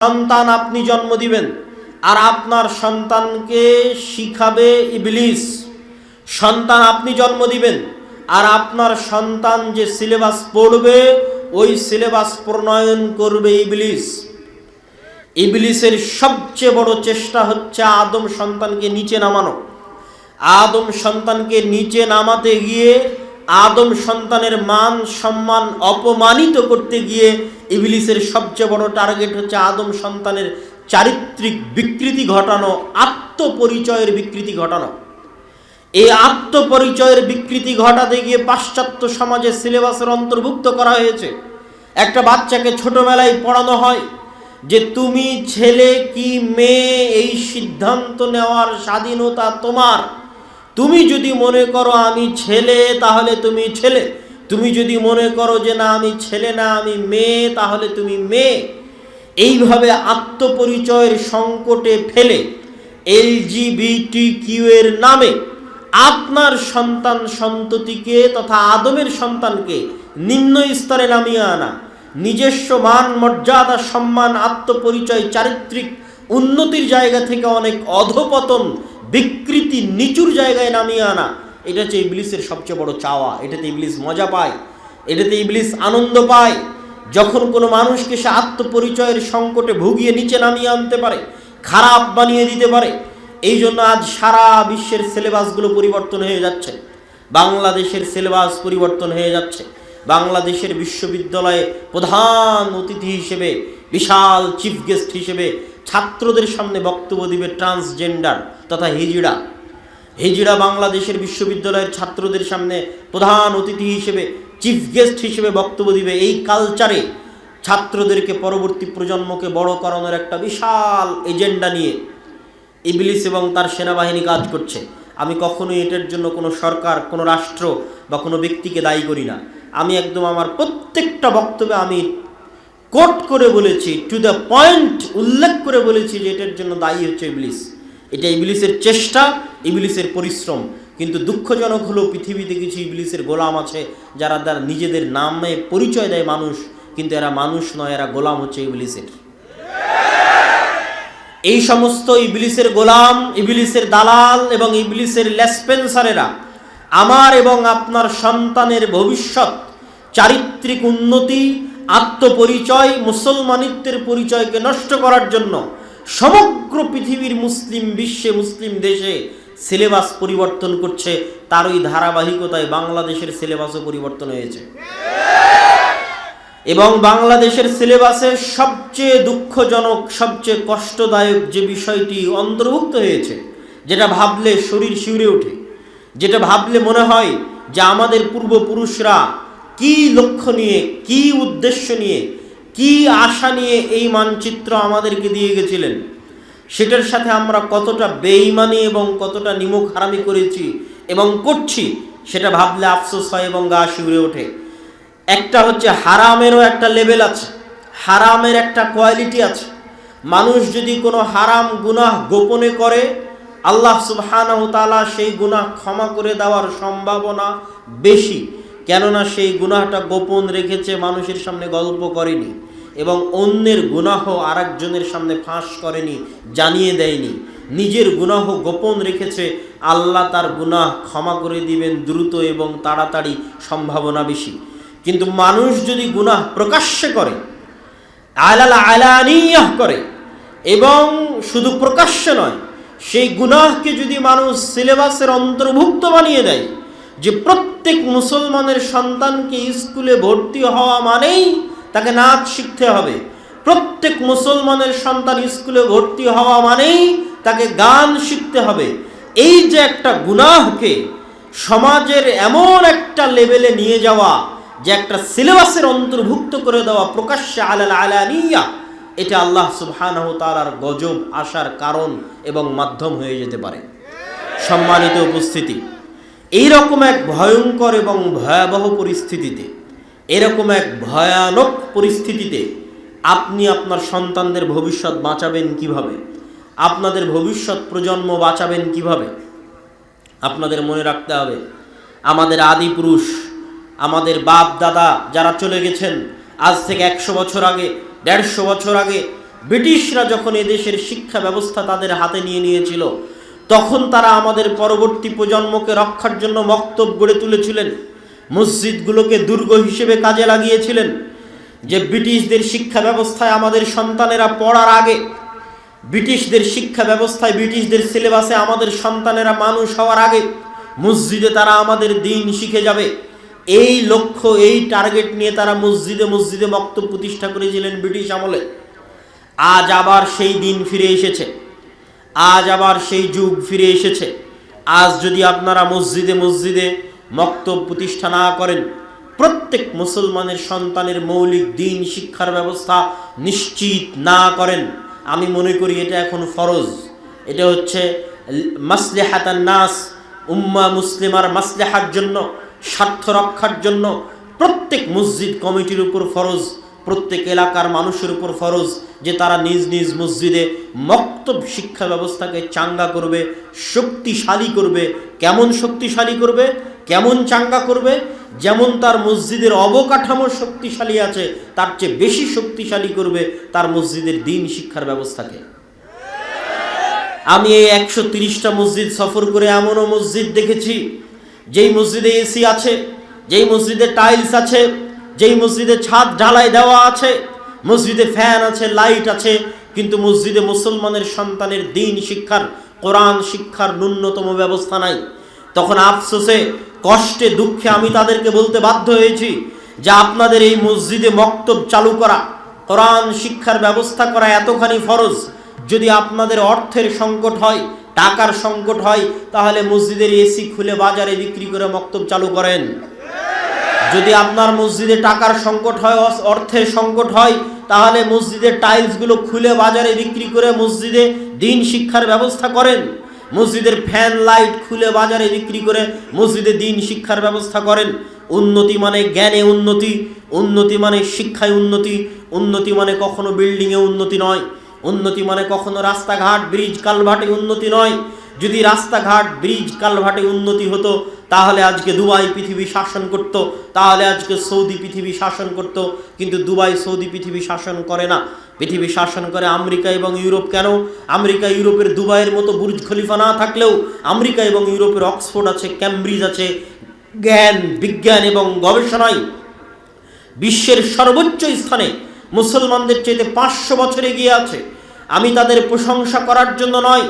সন্তান আপনি জন্ম দিবেন, আর আপনার সন্তানকে শিখাবে ইবলিস। সন্তান আপনি জন্ম দিবেন, আর আপনার সন্তান যে সিলেবাস পড়বে, ওই সিলেবাস প্রণয়ন করবে ইবলিস। ইবলিসের সবচেয়ে বড় চেষ্টা হচ্ছে আদম সন্তানকে নিচে নামানো। আদম সন্তানকে নিচে নামাতে গিয়ে আদম সন্তানের মান, সম্মান অপমানিত করতে গিয়ে ইবলিসের সবচেয়ে বড় টার্গেট হচ্ছে আদম সন্তানের চারিত্রিক বিকৃতি ঘটানো, আত্মপরিচয়ের বিকৃতি ঘটানো। এই আত্মপরিচয়ের বিকৃতি ঘটাতে গিয়ে পাশ্চাত্য সমাজে সিলেবাসের অন্তর্ভুক্ত করা হয়েছে। একটা বাচ্চাকে ছোটবেলায় পড়ানো হয় যে তুমি ছেলে কি মেয়ে, এই সিদ্ধান্ত নেওয়ার স্বাধীনতা তোমার। তুমি যদি মনে করো আমি ছেলে, তাহলে তুমি ছেলে। তুমি যদি মনে করো যে না, আমি ছেলে না, আমি মেয়ে, তাহলে তুমি মেয়ে। এইভাবে আত্মপরিচয়ের সংকটে ফেলে এলজিবিটি কিউ এর নামে আপনার সন্তান সন্ততিকে তথা আদমের সন্তানকে নিম্ন স্তরে নামিয়ে আনা। নিজস্ব মান, মর্যাদা, সম্মান, আত্মপরিচয়, চারিত্রিক উন্নতির জায়গা থেকে অনেক অধপতন বিকৃতি নিচুর জায়গায় নামিয়ে আনা। এটা হচ্ছে ইবলিসের সবচেয়ে বড় চাওয়া। এটাতে ইবলিস মজা পায়। এটাতে ইবলিস আনন্দ পায়। যখন কোনো মানুষকে সে আত্মপরিচয়ের সংকটে ভুগিয়ে নিচে নামিয়ে আনতে পারে, খারাপ বানিয়ে দিতে পারে, এই জন্য আজ সারা বিশ্বের সিলেবাসগুলো পরিবর্তন হয়ে যাচ্ছে। বাংলাদেশের সিলেবাস পরিবর্তন হয়ে যাচ্ছে। বাংলাদেশের বিশ্ববিদ্যালয়ে প্রধান অতিথি হিসেবে, বিশাল চিফ গেস্ট হিসেবে ছাত্রদের সামনে বক্তব্য দিবে ট্রান্সজেন্ডার তথা হিজড়া। হিজড়া বাংলাদেশের বিশ্ববিদ্যালয়ের ছাত্রদের সামনে প্রধান অতিথি হিসেবে চিফ গেস্ট হিসেবে বক্তব্য দিবে এই কালচারে ছাত্রদেরকে পরবর্তী প্রজন্মকে বড় করানোর একটা বিশাল এজেন্ডা নিয়ে ইবলিস এবং তার সেনাবাহিনী কাজ করছে। আমি কখনোই এটার জন্য কোনো সরকার, কোনো রাষ্ট্র বা কোনো ব্যক্তিকে দায়ী করি না। আমি একদম আমার প্রত্যেকটা বক্তব্যে আমি কোট করে বলেছি টু দ্য পয়েন্ট উল্লেখ করে বলেছি যে এটার জন্য দায়ী হচ্ছে ইবলিস। এটা ইবলিসের চেষ্টা, ইবলিসের পরিশ্রম। কিন্তু দুঃখজনক হলো পৃথিবীতে কিছু ইবলিসের গোলাম আছে, যারা তার নিজেদের নামে পরিচয় দেয় মানুষ, কিন্তু এরা মানুষ নয়, এরা গোলাম হচ্ছে ইবলিসের। এই সমস্ত ইবলিসের গোলাম, ইবলিসের দালাল এবং ইবলিসের লেসপেন্সারেরা, আমার এবং আপনার সন্তানের ভবিষ্যৎ, চারিত্রিক উন্নতি আত্মপরিচয়, মুসলমানিত্বের পরিচয়কে নষ্ট করার জন্য সমগ্র পৃথিবীর মুসলিম বিশ্বে, মুসলিম দেশে সিলেবাস পরিবর্তন করছে। তার ওই ধারাবাহিকতায় বাংলাদেশের সিলেবাসও পরিবর্তন হয়েছে। এবং বাংলাদেশের সিলেবাসে সবচেয়ে দুঃখজনক, সবচেয়ে কষ্টদায়ক যে বিষয়টি অন্তর্ভুক্ত হয়েছে, যেটা ভাবলে শরীর শিউরে ওঠে, যেটা ভাবলে মনে হয় যে আমাদের পূর্বপুরুষরা কি লক্ষ্য নিয়ে, কি উদ্দেশ্য নিয়ে, কি আশা নিয়ে এই মানচিত্র আমাদেরকে দিয়ে গেছিলেন? সেটার সাথে আমরা কতটা বেইমানি এবং কতটা নিমুখ হারামি করেছি এবং করছি, সেটা ভাবলে আফসোস হয় এবং গা শিউরে ওঠে। একটা হচ্ছে হারামেরও একটা লেভেল আছে, হারামের একটা কোয়ালিটি আছে। মানুষ যদি কোনো হারাম গুনাহ গোপনে করে, আল্লাহ সুবহানাহু তাআলা সেই গুনাহ ক্ষমা করে দেওয়ার সম্ভাবনা বেশি। কেননা সেই গুনাহটা গোপন রেখেছে, মানুষের সামনে গল্প করেনি এবং অন্যের গুনাহ আরেকজনের সামনে ফাঁস করেনি, জানিয়ে দেয়নি। নিজের গুনাহ গোপন রেখেছে, আল্লাহ তার গুনাহ ক্ষমা করে দিবেন দ্রুত এবং তাড়াতাড়ি সম্ভাবনা বেশি। কিন্তু মানুষ যদি গুনাহ প্রকাশ্যে করে, আলাল আলানিয়াহ করে এবং শুধু প্রকাশ্যে নয়, সেই গুনাহকে যদি মানুষ সিলেবাসের অন্তর্ভুক্ত বানিয়ে দেয় যে প্রত্যেক মুসলমানের সন্তানকে স্কুলে ভর্তি হওয়া মানেই তাকে নাচ শিখতে হবে। প্রত্যেক মুসলমানের সন্তান স্কুলে ভর্তি হওয়া মানেই তাকে গান শিখতে হবে। এই যে একটা গুনাহকে সমাজের এমন একটা লেভেলে নিয়ে যাওয়া, যে একটা সিলেবাসের অন্তর্ভুক্ত করে দেওয়া প্রকাশ্যে আলাল আলানিয়া এটা আল্লাহ সুবহানাহু তাআলার গজব আসার কারণ এবং মাধ্যম হয়ে যেতে পারে। সম্মানিত উপস্থিতি এইরকম এক ভয়ঙ্কর এবং ভয়াবহ পরিস্থিতিতে, এরকম এক ভয়ানক পরিস্থিতিতে আপনি আপনার সন্তানদের ভবিষ্যৎ বাঁচাবেন কীভাবে? আপনাদের ভবিষ্যৎ প্রজন্ম বাঁচাবেন কীভাবে? আপনাদের মনে রাখতে হবে, আমাদের আদি পুরুষ, আমাদের বাপ দাদা যারা চলে গেছেন, আজ থেকে একশো বছর আগে, দেড়শো বছর আগে, ব্রিটিশরা যখন এদেশের শিক্ষা ব্যবস্থা তাদের হাতে নিয়ে নিয়েছিল তখন তারা আমাদের পরবর্তী প্রজন্মকে রক্ষার জন্য বক্তব্য গড়ে তুলেছিলেন। মসজিদগুলোকে দুর্গ হিসেবে কাজে লাগিয়েছিলেন। যে ব্রিটিশদের শিক্ষা ব্যবস্থায় আমাদের সন্তানেরা পড়ার আগে, ব্রিটিশদের শিক্ষা ব্যবস্থায় ব্রিটিশদের সিলেবাসে আমাদের সন্তানেরা মানুষ হওয়ার আগে মসজিদে তারা আমাদের দিন শিখে যাবে। এই লক্ষ্য, এই টার্গেট নিয়ে তারা মসজিদে মসজিদে বক্তব্য প্রতিষ্ঠা করেছিলেন ব্রিটিশ আমলে। আজ আবার সেই দিন ফিরে এসেছে। আজ আবার সেই যুগ ফিরে এসেছে। আজ যদি আপনারা মসজিদে মসজিদে মক্তব প্রতিষ্ঠা না করেন, প্রত্যেক মুসলমানের সন্তানের মৌলিক দিন, শিক্ষার ব্যবস্থা নিশ্চিত না করেন, আমি মনে করি এটা এখন ফরজ। এটা হচ্ছে মাসলেহাতান নাস উম্মা মুসলিমার মাসলেহার জন্য, স্বার্থ রক্ষার জন্য প্রত্যেক মসজিদ কমিটির উপর ফরজ, প্রত্যেক এলাকার মানুষের উপর ফরজ। যে তারা নিজ নিজ মসজিদে মক্তব শিক্ষা ব্যবস্থাকে চাঙ্গা করবে, শক্তিশালী করবে। কেমন শক্তিশালী করবে? কেমন চাঙ্গা করবে? যেমন তার মসজিদের অবকাঠামো শক্তিশালী আছে, তার চেয়ে বেশি শক্তিশালী করবে তার মসজিদের দিন শিক্ষার ব্যবস্থাকে। আমি এই একশো তিরিশটা মসজিদ সফর করে এমনও মসজিদ দেখেছি। যেই মসজিদে এসি আছে, যেই মসজিদে টাইলস আছে, যেই মসজিদে ছাদ ঢালাই দেওয়া আছে মসজিদে ফ্যান আছে, লাইট আছে, কিন্তু মসজিদে মুসলমানের সন্তানের দিন শিক্ষার, কোরআন শিক্ষার ন্যূনতম ব্যবস্থা নাই। তখন আফসোসে, কষ্টে, দুঃখে আমি তাদেরকে বলতে বাধ্য হয়েছি যে আপনাদের এই মসজিদে মক্তব চালু করা, কোরআন শিক্ষার ব্যবস্থা করা এতখানি ফরজ, যদি আপনাদের অর্থের সংকট হয়, টাকার সংকট হয়, তাহলে মসজিদের এসি খুলে বাজারে বিক্রি করে মক্তব চালু করেন। যদি আপনার মসজিদে টাকার সংকট হয় অর্থের সংকট হয়, তাহলে মসজিদের টাইলসগুলো খুলে বাজারে বিক্রি করে মসজিদে দিন শিক্ষার ব্যবস্থা করেন। মসজিদের ফ্যান লাইট খুলে বাজারে বিক্রি করে মসজিদে দিন শিক্ষার ব্যবস্থা করেন। উন্নতি মানে জ্ঞানে উন্নতি উন্নতি মানে শিক্ষায় উন্নতি উন্নতি মানে কখনো বিল্ডিংয়ে উন্নতি নয়। উন্নতি মানে কখনো রাস্তাঘাট ব্রিজ কালভাটে উন্নতি নয়। যদি রাস্তাঘাট, ব্রিজ কালভার্টে উন্নতি হতো, তাহলে আজকে দুবাই পৃথিবী শাসন করত, তাহলে আজকে সৌদি পৃথিবী শাসন করত, কিন্তু দুবাই সৌদি পৃথিবী শাসন করে না। পৃথিবী শাসন করে আমেরিকা এবং ইউরোপ কেন? আমেরিকা, ইউরোপের দুবাইয়ের মতো বুর্জ খলিফা না থাকলেও আমেরিকা এবং ইউরোপের অক্সফোর্ড আছে, ক্যামব্রিজ আছে, জ্ঞান, বিজ্ঞান এবং গবেষণায়। বিশ্বের সর্বোচ্চ স্থানে মুসলমানদের চাইতে পাঁচশো বছর এগিয়ে আছে। আমি তাদের প্রশংসা করার জন্য নয়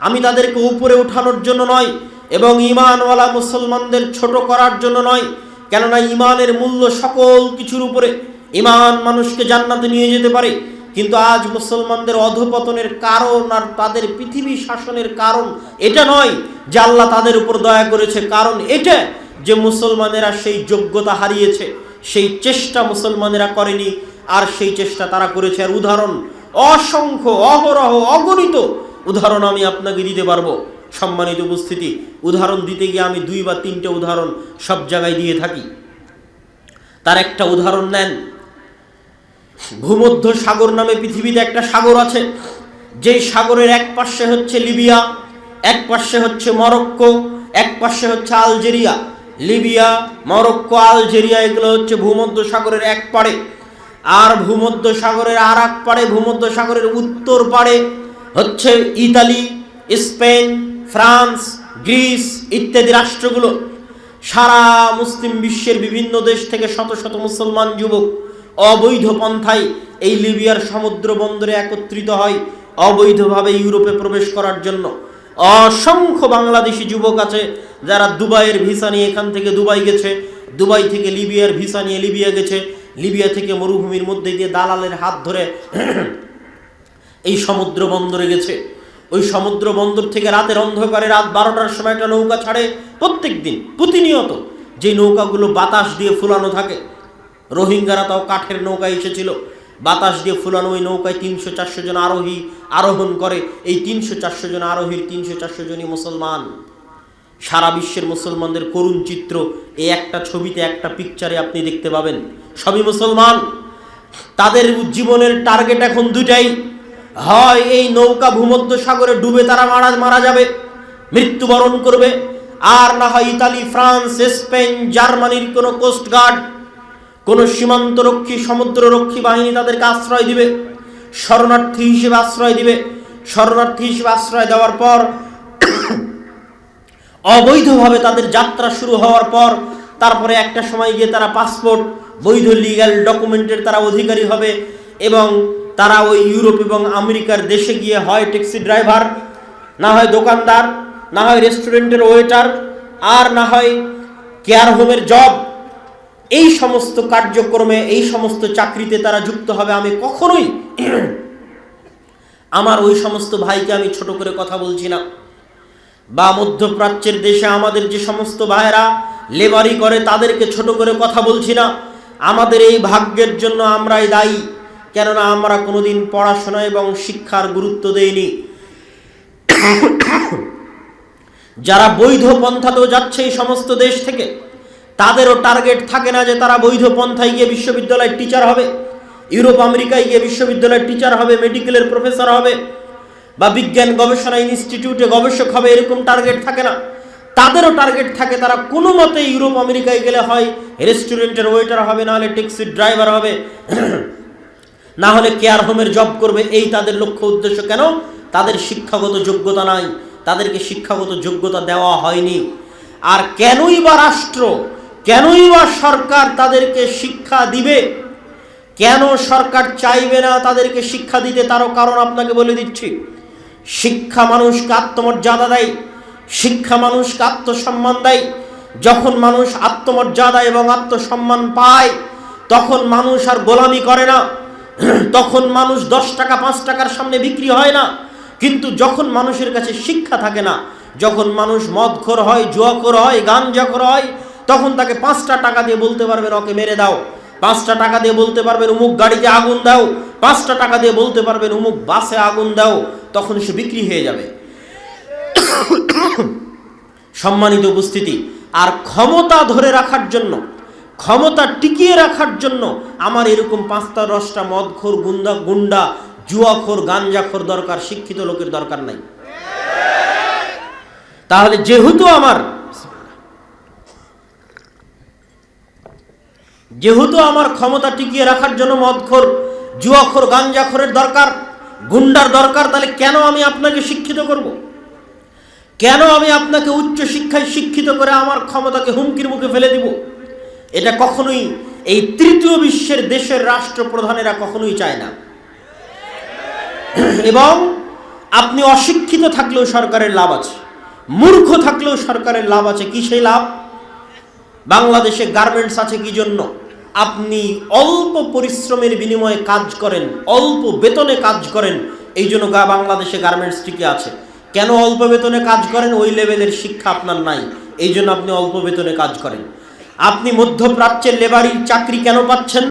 আমি তাদেরকে উপরে উঠানোর জন্য নয় এবং ইমানওয়ালা মুসলমানদের ছোট করার জন্য নয়। কেননা ইমানের মূল্য সকল কিছুর উপরে। ইমান মানুষকে জান্নাতে নিয়ে যেতে পারে। কিন্তু আজ মুসলমানদের অধপতনের কারণ আর তাদের পৃথিবী শাসনের কারণ এটা নয় যে আল্লাহ তাদের উপর দয়া করেছে। কারণ এটা যে মুসলমানেরা সেই যোগ্যতা হারিয়েছে, সেই চেষ্টা মুসলমানেরা করেনি, আর সেই চেষ্টা তারা করেছে। আর উদাহরণ, অসংখ্য, অহরহ, অগণিত উদাহরণ আমি আপনাকে দিতে পারব, সম্মানিত উপস্থিতি। উদাহরণ দিতে গিয়ে আমি দুই বা তিনটে উদাহরণ সব জায়গায় দিয়ে থাকি। তার একটা উদাহরণ নেন। ভূমধ্য সাগর নামে পৃথিবীতে একটা সাগর আছে। যেই সাগরের এক পাশে হচ্ছে লিবিয়া, এক পাশে হচ্ছে মরক্কো, এক পাশে হচ্ছে আলজেরিয়া। লিবিয়া, মরক্কো, আলজেরিয়া এগুলো হচ্ছে ভূমধ্য সাগরের এক পাড়ে। আর ভূমধ্য সাগরের আর এক পাড়ে, ভূমধ্য সাগরের উত্তর পাড়ে হচ্ছে ইতালি, স্পেন, ফ্রান্স, গ্রিস ইত্যাদি রাষ্ট্রগুলো। সারা মুসলিম বিশ্বের বিভিন্ন দেশ থেকে শত শত মুসলমান যুবক অবৈধ পন্থায় এই লিবিয়ার সমুদ্র বন্দরে একত্রিত হয় অবৈধভাবে ইউরোপে প্রবেশ করার জন্য। অসংখ্য বাংলাদেশি যুবক আছে যারা দুবাইয়ের ভিসা নিয়ে এখান থেকে দুবাই গেছে। দুবাই থেকে লিবিয়ার ভিসা নিয়ে লিবিয়া গেছে। লিবিয়া থেকে মরুভূমির মধ্যে দিয়ে দালালের হাত ধরে এই সমুদ্র বন্দরে গেছে। ওই সমুদ্র বন্দর থেকে রাতের অন্ধকারে রাত বারোটার সময় একটা নৌকা ছাড়ে প্রত্যেক দিন প্রতিনিয়ত। যে নৌকাগুলো বাতাস দিয়ে ফুলানো থাকে, রোহিঙ্গারা তাও কাঠের নৌকা এসেছিল। বাতাস দিয়ে ফুলানো ওই নৌকায় তিনশো চারশো জন আরোহী আরোহণ করে। এই তিনশো চারশো জন আরোহীর তিনশো চারশো জনই মুসলমান। সারা বিশ্বের মুসলমানদের করুণ চিত্র এই একটা ছবিতে একটা পিকচারে আপনি দেখতে পাবেন। সবই মুসলমান। তাদের জীবনের টার্গেট এখন দুটাই হয় এই নৌকা ভূমধ্য সাগরে ডুবে তারা মারা মারা যাবে, মৃত্যুবরণ করবে। আর না হয় ইতালি, ফ্রান্স, স্পেন, জার্মানির কোনো কোস্টগার্ড কোনো সীমান্তরক্ষী, সমুদ্ররক্ষী বাহিনী তাদেরকে আশ্রয় দিবে, শরণার্থী হিসেবে আশ্রয় দিবে। শরণার্থী হিসেবে আশ্রয় দেওয়ার পর অবৈধভাবে তাদের যাত্রা শুরু হওয়ার পর তারপরে একটা সময় গিয়ে তারা পাসপোর্ট, বৈধ লিগ্যাল ডকুমেন্টের তারা অধিকারী হবে এবং তারা ওই ইউরোপ এবং আমেরিকার দেশে গিয়ে হয় ট্যাক্সি ড্রাইভার, না হয় দোকানদার, না হয় রেস্টুরেন্টের ওয়েটার, আর না হয় কেয়ার হোমের জব। এই সমস্ত কার্যক্রমে, এই সমস্ত চাকরিতে তারা যুক্ত হবে। আমি কখনোই আমার ওই সমস্ত ভাইকে আমি ছোট করে কথা বলছি না। বা মধ্যপ্রাচ্যের দেশে আমাদের যে সমস্ত ভাইয়েরা লেবারি করে, তাদেরকে ছোট করে কথা বলছি না। আমাদের এই ভাগ্যের জন্য আমরাই দায়ী। কেননা আমরা কোনোদিন পড়াশোনা এবং শিক্ষার গুরুত্ব দেইনি। যারা বৈধ পন্থাতেও যাচ্ছে এই সমস্ত দেশ থেকে, তাদেরও টার্গেট থাকে না যে তারা বৈধ পন্থায় গিয়ে বিশ্ববিদ্যালয়ের টিচার হবে, ইউরোপ, আমেরিকায় গিয়ে বিশ্ববিদ্যালয়ের টিচার হবে, মেডিকেলের প্রফেসর হবে, বা বিজ্ঞান গবেষণা ইনস্টিটিউটে গবেষক হবে, এরকম টার্গেট থাকে না। তাদেরও টার্গেট থাকে তারা কোনো মতে ইউরোপ, আমেরিকায় গেলে হয়, রেস্টুরেন্টের ওয়েটার হবে না হলে ট্যাক্সির ড্রাইভার হবে। না হলে কেয়ার হোমের জব করবে? এই তাদের লক্ষ্য উদ্দেশ্য কেন? তাদের শিক্ষাগত যোগ্যতা নাই। তাদেরকে শিক্ষাগত যোগ্যতা দেওয়া হয়নি। আর কেনই বা রাষ্ট্র, কেনই বা সরকার তাদেরকে শিক্ষা দিবে? কেন সরকার চাইবে না তাদেরকে শিক্ষা দিতে? তারও কারণ আপনাকে বলে দিচ্ছি। শিক্ষা মানুষকে আত্মমর্যাদা দেয়। শিক্ষা মানুষকে আত্মসম্মান দেয়। যখন মানুষ আত্মমর্যাদা এবং আত্মসম্মান পায়, তখন মানুষ আর গোলামি করে না। তখন মানুষ দশ টাকা, পাঁচ টাকার সামনে বিক্রি হয় না। কিন্তু যখন মানুষের কাছে শিক্ষা থাকে না, যখন মানুষ মদখোর হয়, জুয়াখোর হয় গান গাঞ্জাখোর হয়, তখন তাকে পাঁচটা টাকা দিয়ে বলতে পারবেন ওকে মেরে দাও। পাঁচটা টাকা দিয়ে বলতে পারবেন উমুক গাড়িতে আগুন দাও। পাঁচটা টাকা দিয়ে বলতে পারবেন উমুক বাসে আগুন দাও। তখন সে বিক্রি হয়ে যাবে। সম্মানিত উপস্থিতি, আর ক্ষমতা ধরে রাখার জন্য ক্ষমতা টিকিয়ে রাখার জন্য আমার এরকম পাঁচটা দশটা মদখোর গুন্ডা গুন্ডা, জুয়াখোর, গাঞ্জাখোর দরকার, শিক্ষিত লোকের দরকার নাই তাহলে যেহেতু আমার যেহেতু আমার ক্ষমতা টিকিয়ে রাখার জন্য মদখোর, জুয়াখোর, গাঞ্জাখোরের দরকার, গুন্ডার দরকার, তাহলে কেন আমি আপনাকে শিক্ষিত করব। কেন আমি আপনাকে উচ্চ শিক্ষায় শিক্ষিত করে আমার ক্ষমতাকে হুমকির মুখে ফেলে দিব এটা কখনোই এই তৃতীয় বিশ্বের দেশের রাষ্ট্রপ্রধানেরা কখনোই চায় না। এবং আপনি অশিক্ষিত থাকলেও সরকারের লাভ আছে মূর্খ থাকলেও সরকারের লাভ আছে কি সেই লাভ? বাংলাদেশে গার্মেন্টস আছে কি জন্য? আপনি অল্প পরিশ্রমের বিনিময়ে কাজ করেন অল্প বেতনে কাজ করেন এই জন্য গা বাংলাদেশে গার্মেন্টস টিকে আছে। কেন অল্প বেতনে কাজ করেন? ওই লেভেলের শিক্ষা আপনার নাই এই জন্য আপনি অল্প বেতনে কাজ করেন। আপনি মধ্যপ্রাচ্যের লেবারির চাকরি কেন পাচ্ছেন?